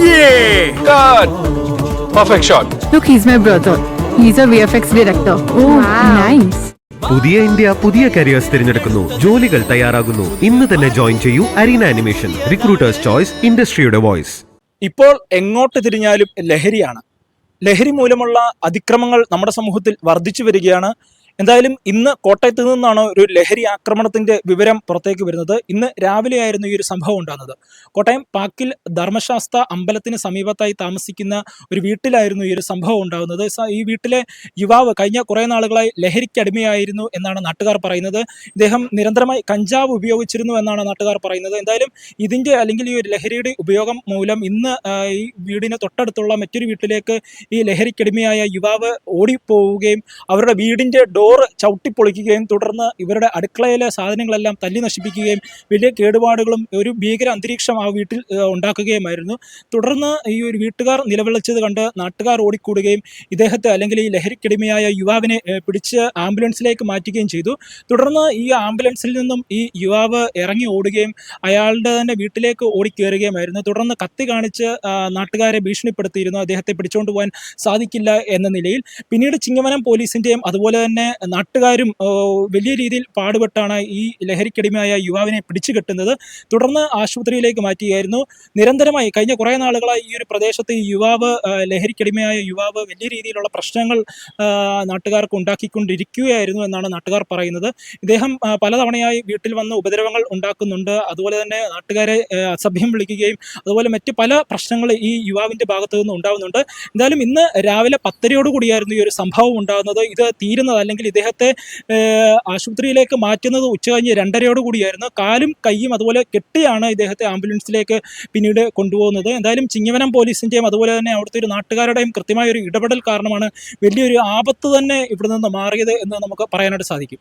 God! Perfect shot. Look, he's my brother. He's a VFX director. Oh, nice. പുതിയ India പുതിയ careers തിരഞ്ഞെടുക്കുന്നു ജോലികൾ തയ്യാറാകുന്നു ഇന്ന് തന്നെ ജോയിൻ ചെയ്യൂ അരീന അനിമേഷൻ റിക്രൂട്ടേഴ്സ് ചോയ്സ് ഇൻഡസ്ട്രിയുടെ വോയിസ് ഇപ്പോൾ എങ്ങോട്ട് തിരിഞ്ഞാലും ലഹരിയാണ് ലഹരി മൂലമുള്ള അതിക്രമങ്ങൾ നമ്മുടെ സമൂഹത്തിൽ വർദ്ധിച്ചു വരികയാണ് എന്തായാലും ഇന്ന് കോട്ടയത്ത് നിന്നാണ് ഒരു ലഹരി ആക്രമണത്തിന്റെ വിവരം പുറത്തേക്ക് വരുന്നത്. ഇന്ന് രാവിലെയായിരുന്നു ഈ ഒരു സംഭവം ഉണ്ടാകുന്നത്. കോട്ടയം പാക്കിൽ ധർമ്മശാസ്ത്ര അമ്പലത്തിന് സമീപത്തായി താമസിക്കുന്ന ഒരു വീട്ടിലായിരുന്നു ഈ ഒരു സംഭവം ഉണ്ടാകുന്നത്. ഈ വീട്ടിലെ യുവാവ് കഴിഞ്ഞ കുറേ നാളുകളായി ലഹരിക്കടിമയായിരുന്നു എന്നാണ് നാട്ടുകാർ പറയുന്നത്. ഇദ്ദേഹം നിരന്തരമായി കഞ്ചാവ് ഉപയോഗിച്ചിരുന്നു എന്നാണ് നാട്ടുകാർ പറയുന്നത്. എന്തായാലും ഇതിന്റെ അല്ലെങ്കിൽ ഈ ഒരു ലഹരിയുടെ ഉപയോഗം മൂലം ഇന്ന് ഈ വീടിന് തൊട്ടടുത്തുള്ള മറ്റൊരു വീട്ടിലേക്ക് ഈ ലഹരിക്കടിമയായ യുവാവ് ഓടിപ്പോവുകയും അവരുടെ വീടിന്റെ ഡോറ് ചവിട്ടിപ്പൊളിക്കുകയും തുടർന്ന് ഇവരുടെ അടുക്കളയിലെ സാധനങ്ങളെല്ലാം തല്ലി നശിപ്പിക്കുകയും വലിയ കേടുപാടുകളും ഒരു ഭീകര അന്തരീക്ഷം ആ വീട്ടിൽ ഉണ്ടാക്കുകയുമായിരുന്നു. തുടർന്ന് ഈ ഒരു വീട്ടുകാർ നിലവിളിച്ചത് കണ്ട് നാട്ടുകാർ ഓടിക്കൂടുകയും ഇദ്ദേഹത്തെ അല്ലെങ്കിൽ ഈ ലഹരിക്കടിമയായ യുവാവിനെ പിടിച്ച് ആംബുലൻസിലേക്ക് മാറ്റുകയും ചെയ്തു. തുടർന്ന് ഈ ആംബുലൻസിൽ നിന്നും ഈ യുവാവ് ഇറങ്ങി ഓടുകയും അയാളുടെ തന്നെ വീട്ടിലേക്ക് ഓടിക്കേറുകയുമായിരുന്നു. തുടർന്ന് കത്തി കാണിച്ച് നാട്ടുകാരെ ഭീഷണിപ്പെടുത്തിയിരുന്നു. അദ്ദേഹത്തെ പിടിച്ചുകൊണ്ട് പോകാൻ സാധിക്കില്ല എന്ന നിലയിൽ പിന്നീട് ചിങ്ങവനം പോലീസിന്റെയും അതുപോലെ തന്നെ നാട്ടുകാരും വലിയ രീതിയിൽ പാടുപെട്ടാണ് ഈ ലഹരിക്കടിമയായ യുവാവിനെ പിടിച്ചു കെട്ടുന്നത് തുടർന്ന് ആശുപത്രിയിലേക്ക് മാറ്റുകയായിരുന്നു. നിരന്തരമായി കഴിഞ്ഞ കുറേ നാളുകളായി ഈ ഒരു പ്രദേശത്ത് ഈ യുവാവ് ലഹരിക്കടിമയായ യുവാവ് വലിയ രീതിയിലുള്ള പ്രശ്നങ്ങൾ നാട്ടുകാർക്ക് ഉണ്ടാക്കിക്കൊണ്ടിരിക്കുകയായിരുന്നു എന്നാണ് നാട്ടുകാർ പറയുന്നത്. ഇദ്ദേഹം പലതവണയായി വീട്ടിൽ വന്ന് ഉപദ്രവങ്ങൾ ഉണ്ടാക്കുന്നുണ്ട്. അതുപോലെ തന്നെ നാട്ടുകാരെ അസഭ്യം വിളിക്കുകയും അതുപോലെ മറ്റ് പല പ്രശ്നങ്ങൾ ഈ യുവാവിന്റെ ഭാഗത്തു നിന്ന് ഉണ്ടാകുന്നുണ്ട് എന്തായാലും ഇന്ന് രാവിലെ പത്തരയോടുകൂടിയായിരുന്നു ഈ ഒരു സംഭവം ഉണ്ടാകുന്നത്. ഇത് തീരുന്നത് അല്ലെങ്കിൽ ഇദ്ദേഹത്തെ ആശുപത്രിയിലേക്ക് മാറ്റുന്നത് ഉച്ച കഴിഞ്ഞ് രണ്ടരയോട് കൂടിയായിരുന്നു. കാലും കൈയും അതുപോലെ കെട്ടിയാണ് ഇദ്ദേഹത്തെ ആംബുലൻസിലേക്ക് പിന്നീട് കൊണ്ടുപോകുന്നത്. എന്തായാലും ചിങ്ങവനം പോലീസിന്റെയും അതുപോലെ തന്നെ അവിടുത്തെ ഒരു നാട്ടുകാരുടെയും കൃത്യമായ ഒരു ഇടപെടൽ കാരണമാണ് വലിയൊരു ആപത്ത് തന്നെ ഇവിടെ നിന്ന് മാറിയത് എന്ന് നമുക്ക് പറയാനായിട്ട് സാധിക്കും.